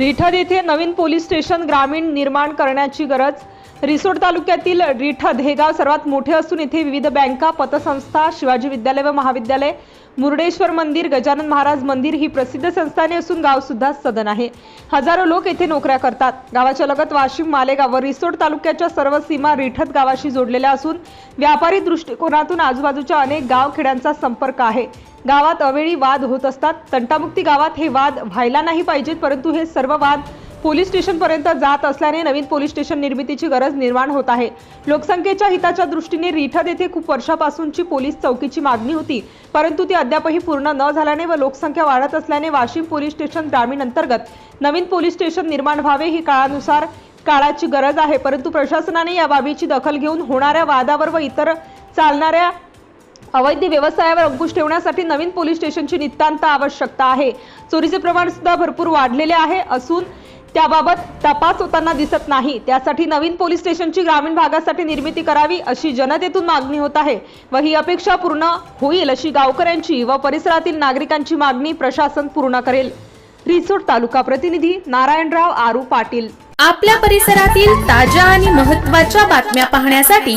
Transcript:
रिठद येथे नवीन police station ग्रामीण निर्माण करण्याची गरज. रिसोड तालुक्यातील रिठद हे गाव सर्वात मोठे असून येथे विविध बँका पतसंस्था शिवाजी विद्यालय व महाविद्यालय मुर्डेश्वर मंदिर गजानन महाराज मंदिर ही प्रसिद्ध संस्थाने असून गाव सुद्धा सदन आहे. हजारो लोक येथे नोकऱ्या करतात. गावाच्या लगत वाशिम मालेगाव व रिसोड तालुक्याच्या सर्व सीमा रिठद गावाशी जोडलेल्या असून व्यापारी दृष्टिकोनातून आजूबाजूच्या अनेक गाव खेड्यांचा संपर्क आहे. गावात अवेळी वाद होत असतात. तंटामुक्ती गावात हे वाद व्हायला नाही पाहिजेत परंतु हे सर्व वाद पोलीस स्टेशनपर्यंत जात असल्याने नवीन पोलीस स्टेशन निर्मितीची गरज निर्माण होत आहे. लोकसंख्येच्या हिताच्या दृष्टीने रिठद येथे खूप वर्षापासूनची पोलीस चौकीची मागणी होती परंतु ती अद्यापही पूर्ण न झाल्याने व लोकसंख्या वाढत असल्याने वाशिम पोलीस स्टेशन ग्रामीण अंतर्गत नवीन पोलीस स्टेशन निर्माण व्हावे ही काळानुसार काळाची गरज आहे. परंतु प्रशासनाने या बाबीची दखल घेऊन होणाऱ्या वादावर व इतर चालणाऱ्या अवैध व्यवसायावर अंकुश ठेवण्यासाठी नवीन पोलीस स्टेशनची नितांत आवश्यकता आहे. चोरीचे प्रमाण सुद्धा भरपूर वाढलेले आहे असून त्याबाबत तपास होताना दिसत नाही. त्यासाठी नवीन पोलीस स्टेशनची ग्रामीण भागासाठी निर्मिती करावी अशी जनतेतून मागणी होत आहे व ही अपेक्षा पूर्ण होईल अशी गावकऱ्यांची व परिसरातील नागरिकांची मागणी प्रशासन पूर्ण करेल. रिसोड तालुका प्रतिनिधी नारायणराव आरू पाटील. आपल्या परिसरातील ताज्या आणि महत्त्वाच्या बातम्या पाहण्यासाठी